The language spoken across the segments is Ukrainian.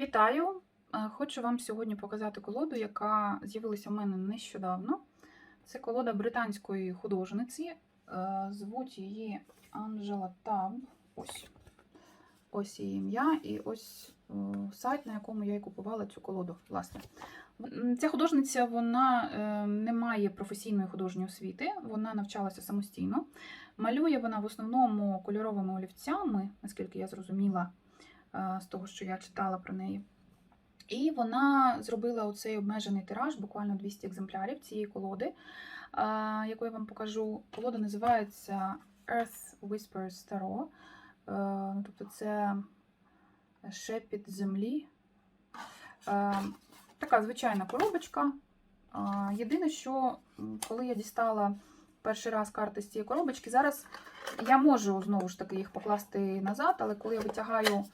Вітаю! Е, Хочу вам сьогодні показати колоду, яка з'явилася в мене нещодавно. Це колода британської художниці. Е, Звуть її Анджела Таб. Ось. Ось її ім'я, і ось е, сайт, на якому я і купувала цю колоду. власне. Ця художниця вона не має професійної художньої освіти, вона навчалася самостійно. Малює вона в основному кольоровими олівцями, наскільки я зрозуміла з того, що я читала про неї. І вона зробила оцей обмежений тираж, буквально 200 екземплярів цієї колоди, е, яку я вам покажу. Колода називається Earth Whispers Tarot. Е, ну, Тобто це шепіт землі. Е, Така звичайна коробочка. Е, Єдине, що коли я дістала перший раз карти з цієї коробочки, зараз я можу знову ж таки їх покласти назад, але коли я витягаю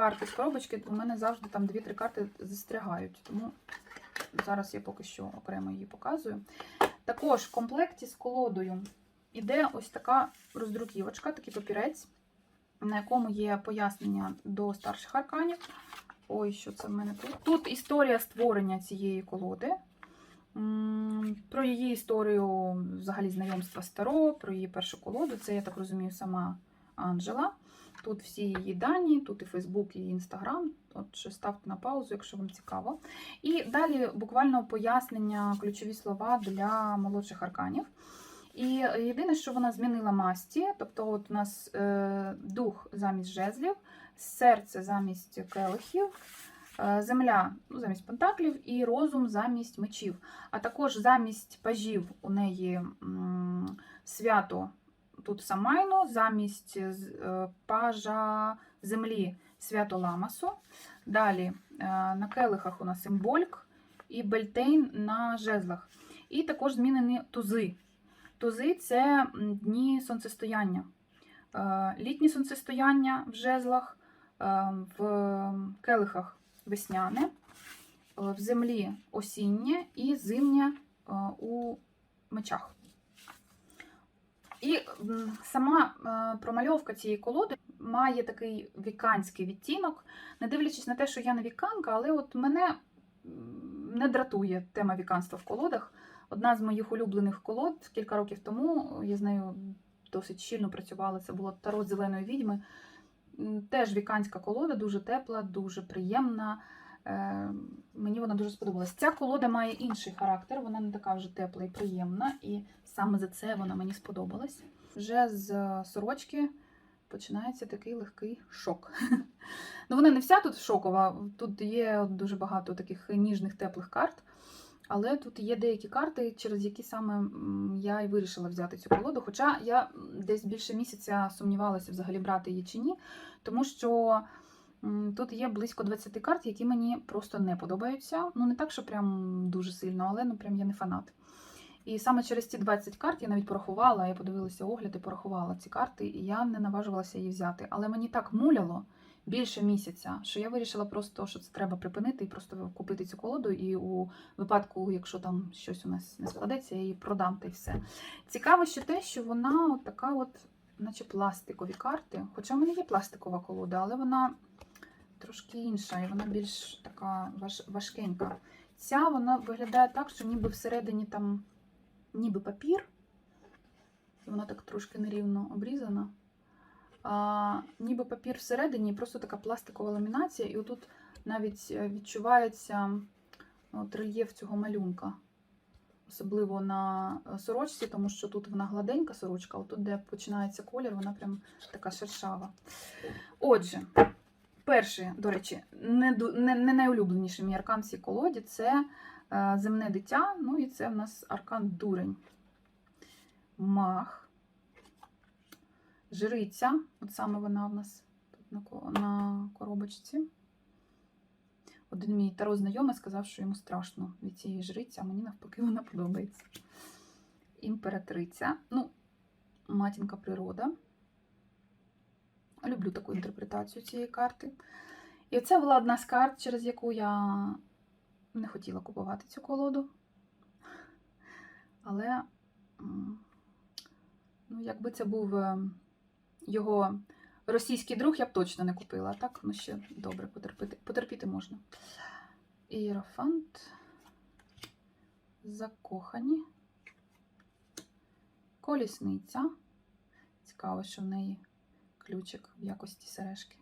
карти з коробочки, у мене завжди там 2-3 карти застрягають. Тому зараз я поки що окремо її показую. Також в комплекті з колодою іде ось така роздруківочка, такий папірець, на якому є пояснення до старших арканів. Ой, що це в мене тут? Тут історія створення цієї колоди. Про її історію, взагалі, знайомства з Таро, про її першу колоду. Це, я так розумію, сама Анджела. Тут всі її дані, тут і Фейсбук, і Інстаграм. Отже, ставте на паузу, якщо вам цікаво. І далі буквально пояснення, ключові слова для молодших арканів. І єдине, що вона змінила масті, тобто от у нас е, дух замість жезлів, серце замість келихів, е, земля ну, замість пентаклів і розум замість мечів. А також замість пажів у неї м, свято тут Самайно, замість е, пажа землі свято Ламасу. Далі е, на келихах у нас символьк і бельтейн на жезлах. І також змінені тузи. Тузи це дні сонцестояння. Е, Літнє сонцестояння в жезлах, е, в келихах весняне, е, в землі осіннє і зимнє е, у мечах. І сама е, промальовка цієї колоди має такий віканський відтінок, не дивлячись на те, що я не віканка, але от мене не дратує тема віканства в колодах. Одна з моїх улюблених колод кілька років тому я з нею досить щільно працювала. Це було Таро зеленої відьми. Теж віканська колода, дуже тепла, дуже приємна. Е, Мені вона дуже сподобалась. Ця колода має інший характер, вона не така вже тепла і приємна, і саме за це вона мені сподобалась. Вже з е, сорочки починається такий легкий шок. Ну, вона не вся тут шокова, тут є дуже багато таких ніжних теплих карт. Але тут є деякі карти, через які саме я і вирішила взяти цю колоду. Хоча я десь більше місяця сумнівалася взагалі брати її чи ні, тому що тут є близько 20 карт, які мені просто не подобаються. Ну, не так, що прям дуже сильно, але ну прям я не фанат. І саме через ці 20 карт я навіть порахувала, я подивилася огляд і порахувала ці карти, і я не наважувалася її взяти. Але мені так муляло більше місяця, що я вирішила просто, що це треба припинити і просто купити цю колоду. І у випадку, якщо там щось у нас не складеться, я її продам та й все. Цікаво ще те, що вона от така, от, наче пластикові карти. Хоча в мене є пластикова колода, але вона трошки інша, і вона більш така важ, важкенька. Ця вона виглядає так, що ніби всередині там ніби папір, і вона так трошки нерівно обрізана. А, ніби папір всередині, просто така пластикова ламінація, і отут навіть е, відчувається от, рельєф цього малюнка. Особливо на е, сорочці, тому що тут вона гладенька сорочка, а тут, де починається колір, вона прям така шершава. Отже, перший, до речі, не, не, не найулюбленіший мій аркан в цій колоді це е, земне дитя. Ну і це в нас аркан дурень. Мах. Жриця, от саме вона в нас тут на, на коробочці. Один мій таро знайомий сказав, що йому страшно від цієї жриці, а мені навпаки вона подобається. Імператриця. Ну, матінка природа. Люблю таку інтерпретацію цієї карти. І це була одна з карт, через яку я не хотіла купувати цю колоду. Але, ну, якби це був е, його російський друг я б точно не купила. Так, ну ще добре, потерпіти, потерпіти можна. Іерофант. Закохані. Колісниця. Цікаво, що в неї ключик в якості сережки.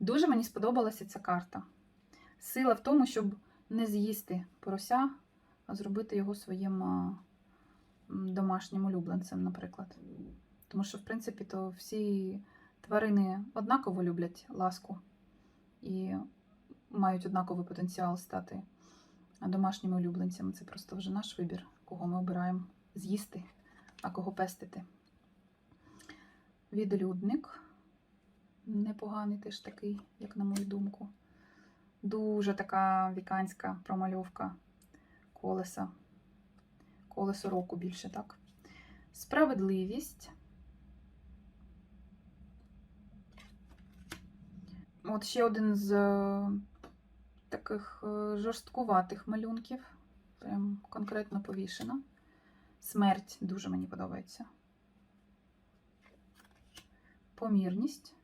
Дуже мені сподобалася ця карта. Сила в тому, щоб не з'їсти порося, а зробити його своїм домашнім улюбленцем, наприклад. Тому що, в принципі, то всі тварини однаково люблять ласку і мають однаковий потенціал стати домашніми улюбленцями. Це просто вже наш вибір, кого ми обираємо з'їсти, а кого пестити. Відлюдник. Непоганий теж такий, як на мою думку. Дуже така віканська промальовка колеса. Колесо року більше, так? Справедливість. От ще один з е, таких е, жорсткуватих малюнків. Прям конкретно повішена. Смерть дуже мені подобається. Помірність.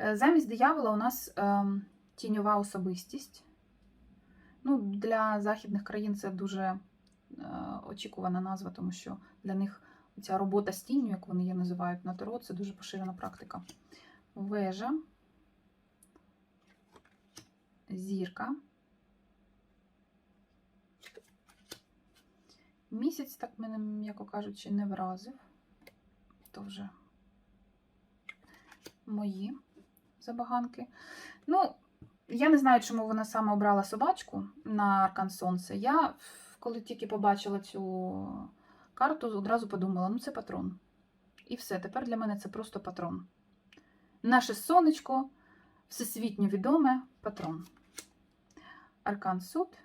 Е, Замість диявола у нас ем, тіньова особистість. Ну, для західних країн це дуже е, очікувана назва, тому що для них ця робота з тінню, як вони її називають на таро, це дуже поширена практика. Вежа, зірка. Місяць, так мене, м'яко кажучи, не вразив. То вже мої забаганки. Ну, я не знаю, чому вона саме обрала собачку на Аркан Сонце. Я, коли тільки побачила цю карту, одразу подумала: ну це патрон. І все, тепер для мене це просто патрон. Наше сонечко, всесвітньо відоме патрон. Аркан Суд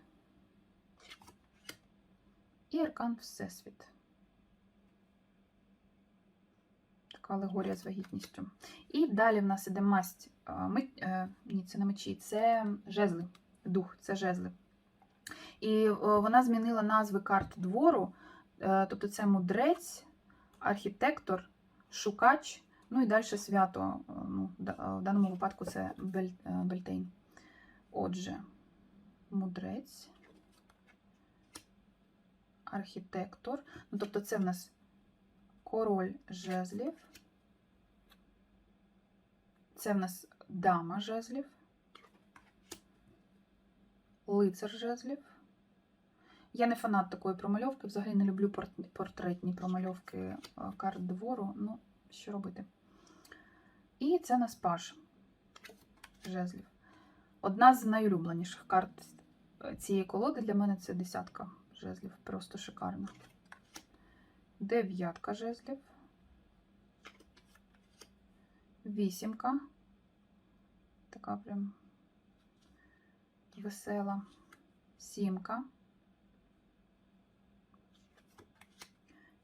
і Аркан Всесвіт. Така алегорія з вагітністю. І далі в нас іде масть. е, Ми... е, Ні, це не мечі, це жезли. Дух, це жезли. І е, вона змінила назви карт двору. Тобто це мудрець, архітектор, шукач, ну і далі свято. Ну, В даному випадку це Бель... Бельтейн. Отже, мудрець, архітектор. Ну, тобто, це в нас король жезлів. Це в нас дама жезлів, лицар жезлів. Я не фанат такої промальовки, взагалі не люблю портретні промальовки е, карт двору. Ну, що робити? І це нас паш жезлів. Одна з найулюбленіших карт е, цієї колоди для мене це десятка жезлів. Просто шикарна. Дев'ятка жезлів. Вісімка. Така прям весела. Сімка.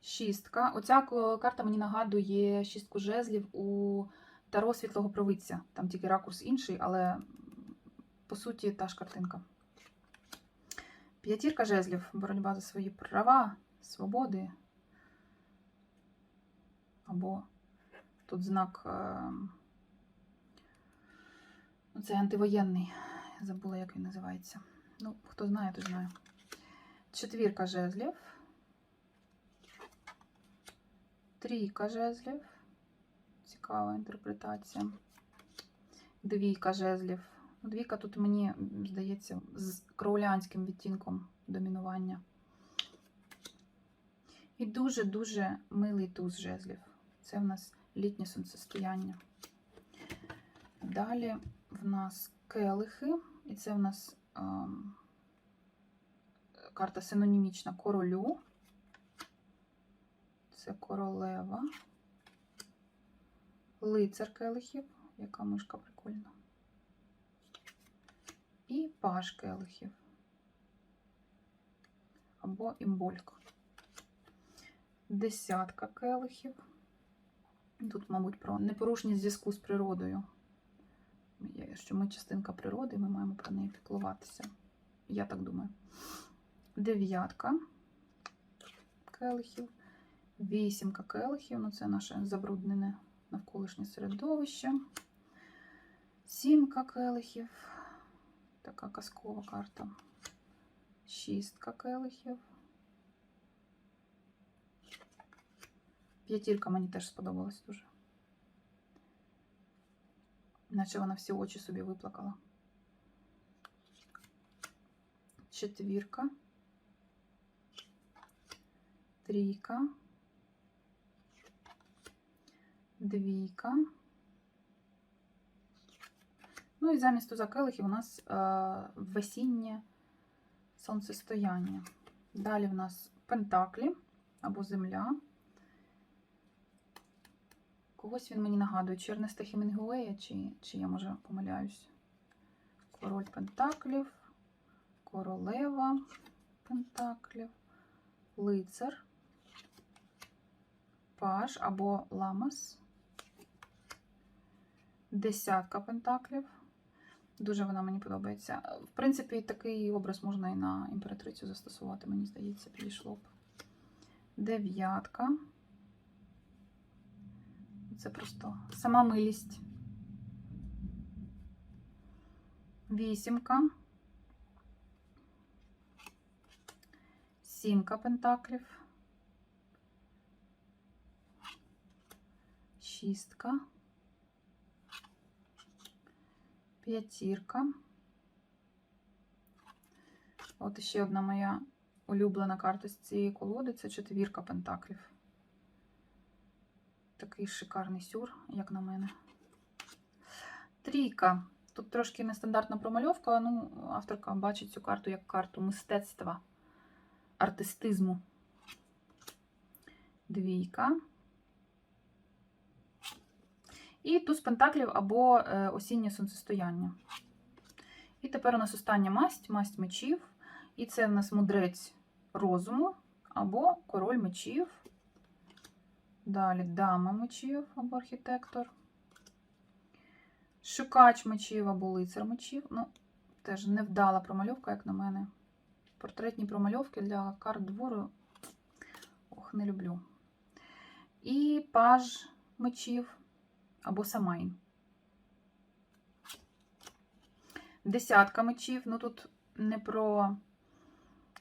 Шістка. Оця карта мені нагадує шістку жезлів у Таро світлого провидця. Там тільки ракурс інший, але по суті та ж картинка. П'ятірка жезлів. Боротьба за свої права, свободи. Або тут знак. е, ну, Це антивоєнний. Забула, як він називається. Ну, хто знає, той знає. Четвірка жезлів. Трійка жезлів. Цікава інтерпретація. Двійка жезлів. Ну, Двійка тут мені здається з кроулянським відтінком домінування. І дуже-дуже милий туз жезлів. Це в нас літнє сонцестояння. Далі в нас келихи, і це в нас ем, карта синонімічна королю. Це королева. Лицар келихів. Яка мишка прикольна. І паш келихів. Або імболька. Десятка келихів. Тут, мабуть, про непорушність зв'язку з природою. Що ми частинка природи, ми маємо про неї піклуватися. Я так думаю. Дев'ятка. келихів, вісімка келихів, ну це наше забруднене навколишнє середовище. Сімка келихів, така казкова карта. Шістка келихів. П'ятірка мені теж сподобалась дуже. Наче вона всі очі собі виплакала. Четвірка. Трійка. Двійка. Ну і замість туза келихів у нас е, весіннє сонцестояння. Далі в нас пентаклі або земля. Когось він мені нагадує, чи Ернеста Хемінгуея, чи, чи я, може, помиляюсь. Король Пентаклів, королева Пентаклів, лицар, паж або ламас, десятка Пентаклів. Дуже вона мені подобається. В принципі, такий образ можна і на імператрицю застосувати, мені здається, підійшло б. Дев'ятка. Це просто сама милість. Вісімка. Сімка пентаклів. Шістка. П'ятірка. От ще одна моя улюблена карта з цієї колоди це четвірка пентаклів. Такий шикарний сюр, як на мене. Трійка. Тут трошки нестандартна промальовка, ну, авторка бачить цю карту як карту мистецтва, артистизму. Двійка. І туз пентаклів або е, осіннє сонцестояння. І тепер у нас остання масть, масть мечів. І це в нас мудрець розуму або король мечів. Далі дама мечів або архітектор. Шукач мечів або лицар мечів. Ну, теж невдала промальовка, як на мене. Портретні промальовки для карт двору. Ох, не люблю. І паж мечів або самайн. Десятка мечів. Ну тут не про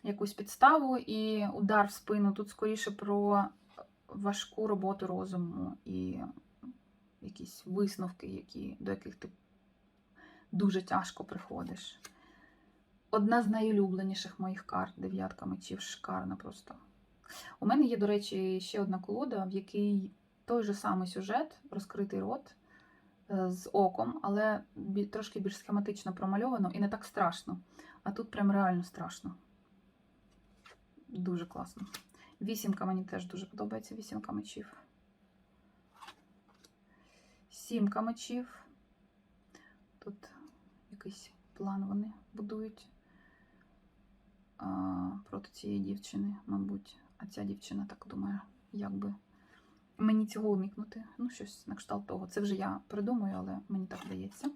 якусь підставу і удар в спину. Тут скоріше про важку роботу розуму і якісь висновки, які, до яких ти дуже тяжко приходиш. Одна з найулюбленіших моїх карт дев'ятка мечів, шикарна просто. У мене є, до речі, ще одна колода, в якій той же самий сюжет, розкритий рот е, з оком, але трошки більш схематично промальовано і не так страшно. А тут прям реально страшно. Дуже класно. Вісімка мені теж дуже подобається. Вісімка мечів. Сімка мечів. Тут якийсь план вони будують а, проти цієї дівчини, мабуть. А ця дівчина так думає, як би мені цього уникнути. Ну, щось на кшталт того. Це вже я придумаю, але мені так здається.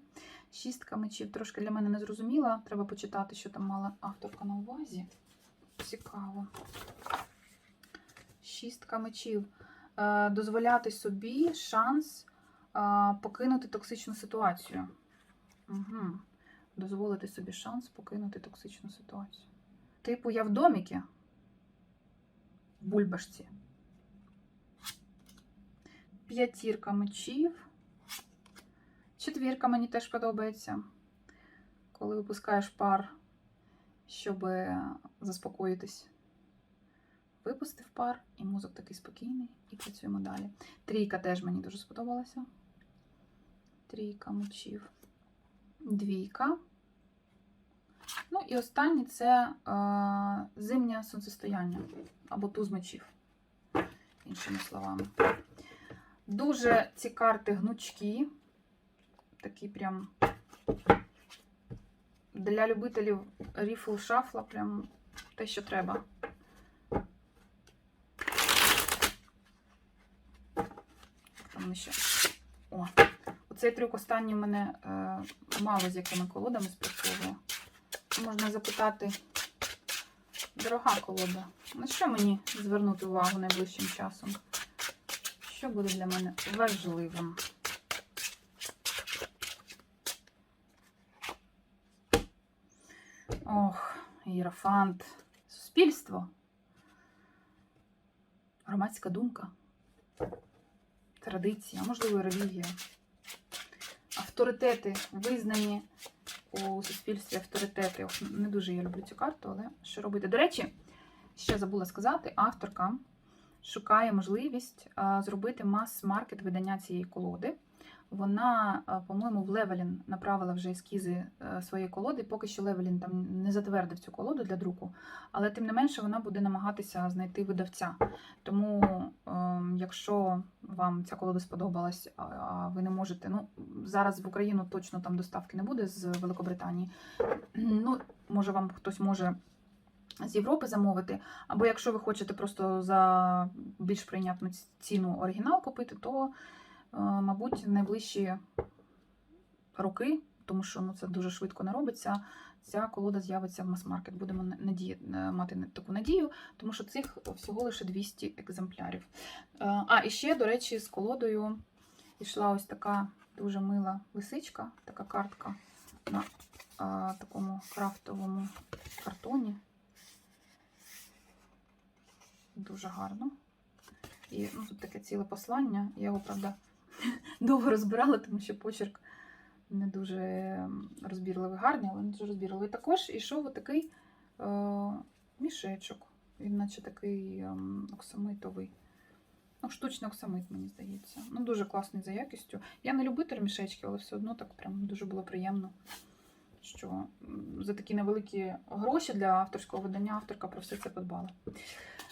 Шістка мечів трошки для мене не зрозуміла. Треба почитати, що там мала авторка на увазі. Цікаво. Шістка мечів. Е, дозволяти собі шанс е, покинути токсичну ситуацію. Угу. Дозволити собі шанс покинути токсичну ситуацію. Типу, я в доміки. В бульбашці. П'ятірка мечів. Четвірка мені теж подобається. Коли випускаєш пар, щоб заспокоїтись. Випустив пар, і мозок такий спокійний, і працюємо далі. Трійка теж мені дуже сподобалася. Трійка мечів. Двійка. Ну і останнє це е, зимнє сонцестояння або туз мечів, іншими словами. Дуже ці карти гнучкі, такі прям для любителів ріфл шафла, прям те, що треба. Там ще. О, оцей трюк останній в мене е, мало з якими колодами спрацьовує. Можна запитати Дорога колода. На що мені звернути увагу найближчим часом? Що буде для мене важливим? Ох, Єрофант. Суспільство. Громадська думка. Традиція, можливо, релігія. Авторитети визнані у суспільстві авторитети. Ох, Не дуже я люблю цю карту, але що робити? До речі, ще забула сказати, авторка шукає можливість а, зробити мас-маркет видання цієї колоди. Вона, а, по-моєму, в Левелін направила вже ескізи е, своєї колоди. Поки що Левелін там не затвердив цю колоду для друку, але тим не менше вона буде намагатися знайти видавця. Тому, ем, якщо вам ця колода сподобалась, а ви не можете, ну зараз в Україну точно там доставки не буде з Великобританії. Ну, може, вам хтось може з Європи замовити. Або якщо ви хочете просто за більш прийнятну ціну оригінал купити, то, е, мабуть, найближчі роки, тому що ну, це дуже швидко не робиться. Ця колода з'явиться в мас-маркет. Будемо на- надії, е, мати таку надію, тому що цих всього лише 200 екземплярів. Е, А, і ще, до речі, з колодою йшла ось така дуже мила лисичка, така картка на а, такому крафтовому картоні. Дуже гарно. І ну, тут таке ціле послання. Я його, правда, довго розбирала, тому що почерк не дуже ем, розбірливий, гарний, але не дуже розбірливий. Також ішов отакий е, мішечок. Він наче такий ем, оксамитовий. Ну, штучний оксамит, мені здається. Ну, дуже класний за якістю. Я не любитель мішечків, але все одно так прям дуже було приємно, що за такі невеликі гроші для авторського видання авторка про все це подбала.